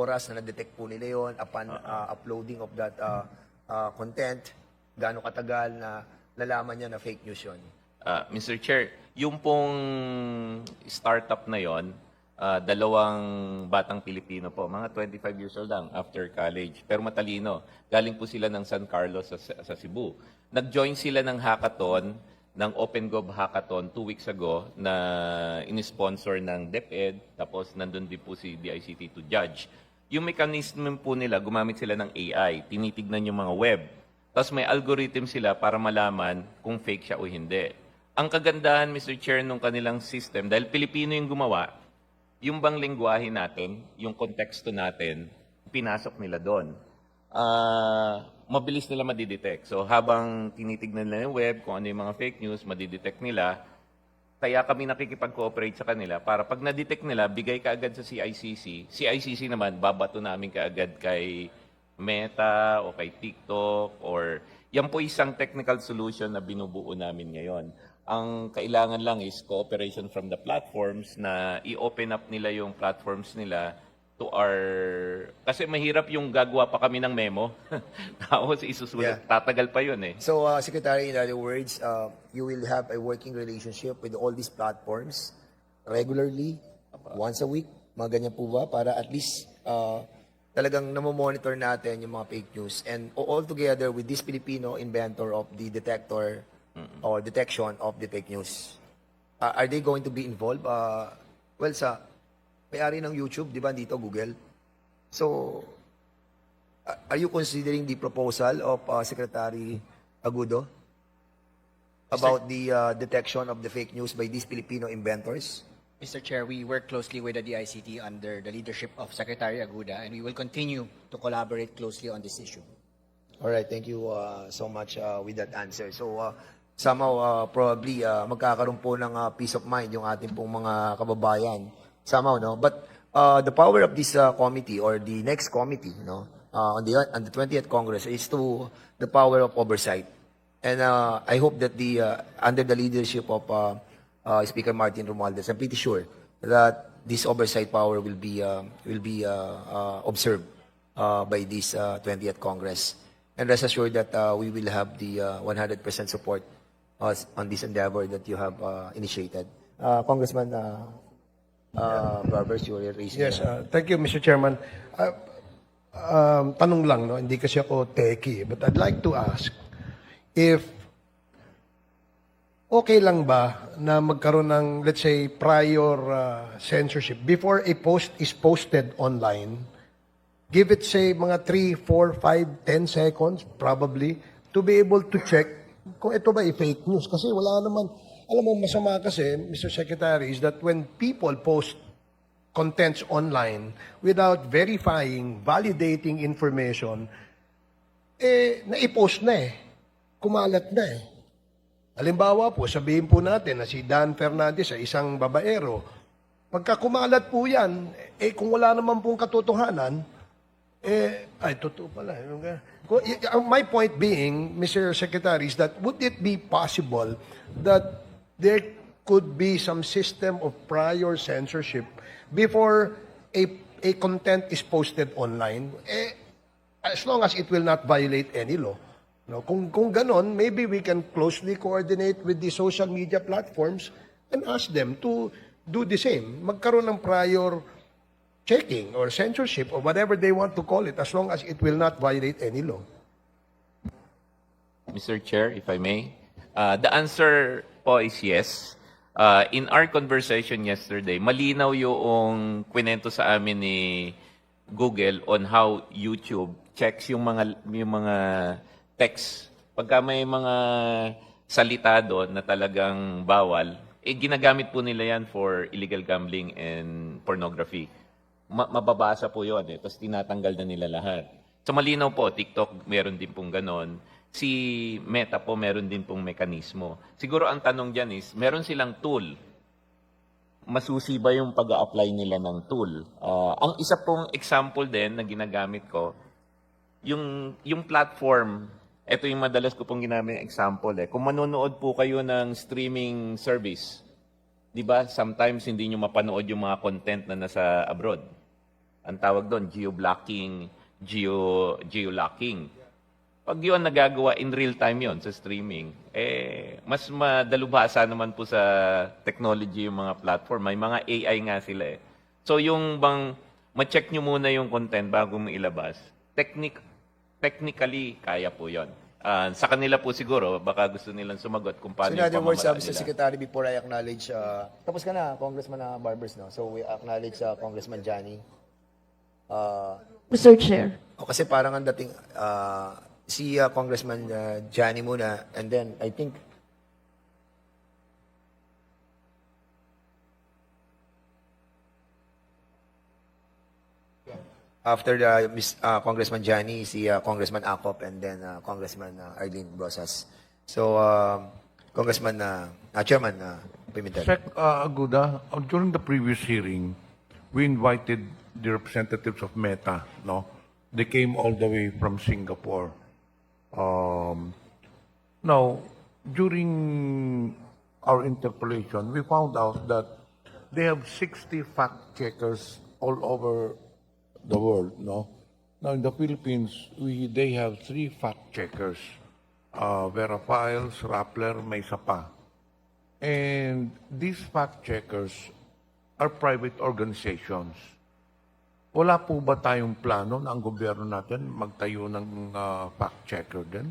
oras na na-detect po nila yon upon uh, uploading of that uh, uh, content? Gaano katagal na nalaman niya na fake news yon? Ah, Mr. Chair, yung pong startup na yon, ah, dalawang batang Pilipino po, mga 25 years old lang after college, pero matalino. Galing po sila ng San Carlos sa, sa Cebu. Nag-join sila ng hackathon, ng Open Gov Hackathon two weeks ago na inisponsor ng DepEd, tapos nandun din po si DICT to judge. Yung mechanism po nila, gumamit sila ng AI, tinitignan yung mga web, tapos may algorithm sila para malaman kung fake siya o hindi. Ang kagandahan, Mr. Chair, nung kanilang system, dahil Pilipino yung gumawa, yung bang lingwahe natin, yung konteksto natin, pinasok nila doon. Ah, mabilis nila madidetect. So habang tinitignan nila yung web, kung ano yung mga fake news, madidetect nila. Kaya kami nakikipag-cooperate sa kanila para pag na-detect nila, bigay ka agad sa CICC. CICC naman, babato namin kaagad kay Meta o kay TikTok or yan po isang technical solution na binubuo namin ngayon. Ang kailangan lang is cooperation from the platforms na i-open up nila yung platforms nila to our... Kasi mahirap yung gagawa pa kami ng memo. Tapos isusulat. Yeah. Tatagal pa yun eh. So, uh, Secretary, in other words, uh, you will have a working relationship with all these platforms regularly, once a week, mga ganyan po ba? Para at least uh, talagang namomonitor natin yung mga fake news. And all together with this Filipino inventor of the detector or detection of the fake news. Uh, are they going to be involved? Uh, well, sa may-ari ng YouTube, di ba, dito, Google. So, are you considering the proposal of uh, Secretary Agudo about the uh, detection of the fake news by these Filipino inventors? Mr. Chair, we work closely with the DICT under the leadership of Secretary Aguda, and we will continue to collaborate closely on this issue. All right, thank you uh, so much uh, with that answer. So, uh, somehow, uh, probably, uh, magkakaroon po ng uh, peace of mind yung ating pong mga kababayan. Somehow, no? But uh, the power of this uh, committee or the next committee, no? Uh, on the on the 20th Congress is to the power of oversight. And uh, I hope that the uh, under the leadership of uh, uh, Speaker Martin Romualdez, I'm pretty sure that this oversight power will be uh, will be uh, uh, observed uh, by this uh, 20th Congress. And rest assured that uh, we will have the uh, 100% support uh, on this endeavor that you have uh, initiated. Uh, Congressman uh, uh, Barbers, you were raising. Yes, uh, thank you, Mr. Chairman. Uh, um, tanong lang, no? hindi kasi ako techie, but I'd like to ask if okay lang ba na magkaroon ng, let's say, prior uh, censorship before a post is posted online, give it, say, mga 3, 4, 5, 10 seconds, probably, to be able to check kung ito ba i-fake news. Kasi wala naman, alam mo, masama kasi, Mr. Secretary, is that when people post contents online without verifying, validating information, eh, naipost na eh. Kumalat na eh. Halimbawa po, sabihin po natin na si Dan Fernandez ay isang babaero. Pagka kumalat po yan, eh kung wala naman pong katotohanan, eh, ay, totoo pala. My point being, Mr. Secretary, is that would it be possible that there could be some system of prior censorship before a, a content is posted online? Eh, as long as it will not violate any law. No, kung kung ganon, maybe we can closely coordinate with the social media platforms and ask them to do the same. Magkaroon ng prior checking or censorship or whatever they want to call it as long as it will not violate any law. Mr. Chair, if I may. Uh, the answer po is yes. Uh, in our conversation yesterday, malinaw yung kwento sa amin ni Google on how YouTube checks yung mga yung mga text. Pagka may mga salita doon na talagang bawal, eh ginagamit po nila yan for illegal gambling and pornography. Ma- mababasa po yun eh, tapos tinatanggal na nila lahat. So malinaw po, TikTok meron din pong ganon. Si Meta po meron din pong mekanismo. Siguro ang tanong dyan is, meron silang tool. Masusi ba yung pag apply nila ng tool? Ah, ang isa pong example din na ginagamit ko, yung, yung platform, ito yung madalas ko pong ginamit na example eh. Kung manonood po kayo ng streaming service, di ba, sometimes hindi nyo mapanood yung mga content na nasa abroad. Ang tawag doon, geo-blocking, geo, geo-locking. Pag yun nagagawa in real time yon sa streaming, eh, mas madalubhasa naman po sa technology yung mga platform. May mga AI nga sila eh. So yung bang, ma-check nyo muna yung content bago mo ilabas, technic, technically, kaya po yon. Ah, sa kanila po siguro, baka gusto nilang sumagot kung So paano in other words, uh, Mr. nila. Secretary, before I acknowledge, uh, tapos ka na, Congressman uh, Barbers, no? So we acknowledge uh, Congressman Johnny. Uh, Mr. Chair. o kasi parang ang dating, uh, si uh, Congressman uh, Johnny muna, and then I think, after the Miss, uh, Congressman Johnny, si uh, Congressman Acop, and then uh, Congressman uh, Arlene. So, um, Congressman, uh, uh, Chairman uh, Pimentel. Sec uh, Aguda, uh, during the previous hearing, we invited the representatives of Meta, no? They came all the way from Singapore. Um, now, during our interpellation, we found out that they have 60 fact checkers all over the world, no? Now, in the Philippines, we, they have three fact checkers. Uh, Vera Files, Rappler, may. And these fact checkers are private organizations. Wala po ba tayong plano na ang gobyerno natin magtayo ng uh, fact checker din?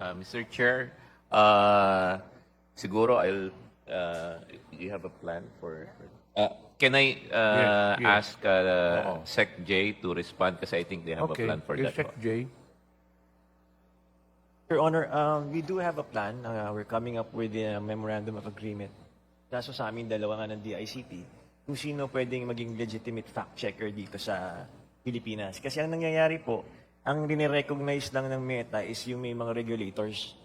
Uh, Mr. Chair, uh, siguro I'll, uh, you have a plan for, uh, can I uh, Yes, yes. ask uh, Oo. Sec J to respond kasi I think they have a okay. plan for Yes, that. Sec. J. Your Honor, um, we do have a plan. Uh, we're coming up with a memorandum of agreement. Kaso sa amin, dalawa nga ng DICT, kung sino pwedeng maging legitimate fact checker dito sa Pilipinas. Kasi ang nangyayari po, ang recognize lang ng Meta is yung may mga regulators,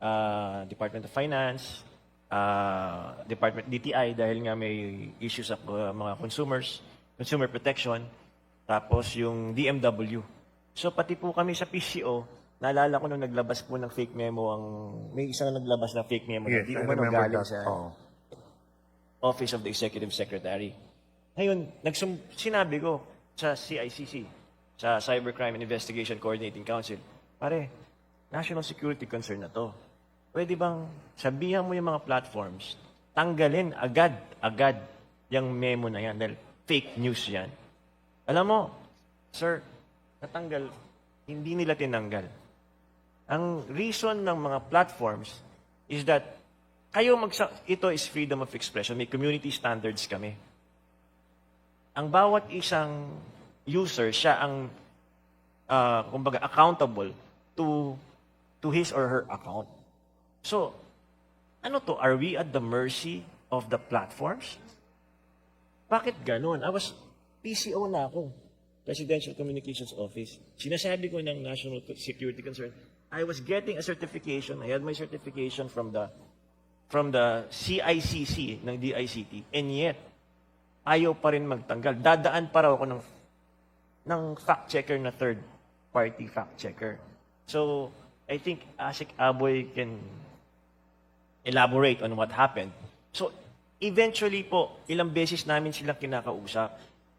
uh, Department of Finance, uh, Department DTI dahil nga may issues sa uh, mga consumers, consumer protection, tapos yung DMW. So pati po kami sa PCO, naalala ko nung naglabas po ng fake memo ang may isang naglabas na fake memo na Yes, di I umano galing that. sa Oo. Office of the Executive Secretary. Ngayon, nagsum- sinabi ko sa CICC, sa Cybercrime and Investigation Coordinating Council, pare, national security concern na to. Pwede bang sabihan mo yung mga platforms, tanggalin agad, agad yung memo na yan dahil fake news yan. Alam mo, sir, natanggal, hindi nila tinanggal. Ang reason ng mga platforms is that kayo magsa ito is freedom of expression. May community standards kami. Ang bawat isang user, siya ang uh, kumbaga accountable to to his or her account. So, ano to? Are we at the mercy of the platforms? Bakit ganun? I was PCO na ako. Presidential Communications Office. Sinasabi ko ng National Security Concern, I was getting a certification. I had my certification from the from the CICC ng DICT. And yet, ayaw pa rin magtanggal. Dadaan pa raw ako ng, ng fact checker na third party fact checker. So, I think Asik Aboy can elaborate on what happened. So, eventually po, ilang beses namin silang kinakausap.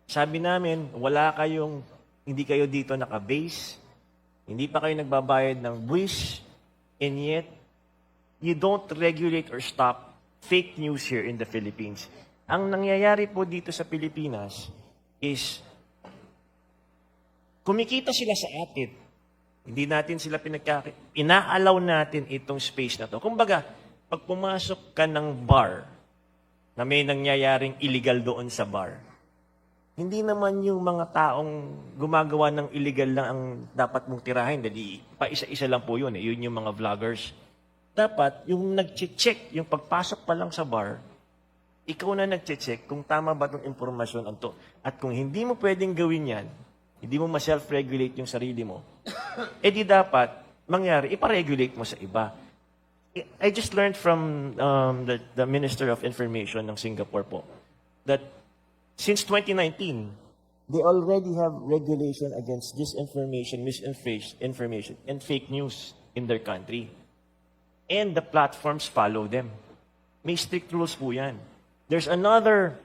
Sabi namin, wala kayong, hindi kayo dito naka-base, hindi pa kayo nagbabayad ng buwis, and yet, you don't regulate or stop fake news here in the Philippines. Ang nangyayari po dito sa Pilipinas is kumikita sila sa atin. Hindi natin sila pinagkaki... Inaalaw natin itong space na to. Kumbaga, pag pumasok ka ng bar na may nangyayaring illegal doon sa bar, hindi naman yung mga taong gumagawa ng illegal lang ang dapat mong tirahin. Dali, pa isa-isa lang po yun. Eh. Yun yung mga vloggers. Dapat, yung nag-check, yung pagpasok pa lang sa bar, ikaw na nag-check kung tama ba itong impormasyon ang to. At kung hindi mo pwedeng gawin yan, hindi mo ma-self-regulate yung sarili mo, eh di dapat, mangyari, iparegulate mo sa iba. I just learned from um, the, the Minister of Information ng Singapore po that since 2019, they already have regulation against disinformation, misinformation, and fake news in their country. And the platforms follow them. May strict rules po yan. There's another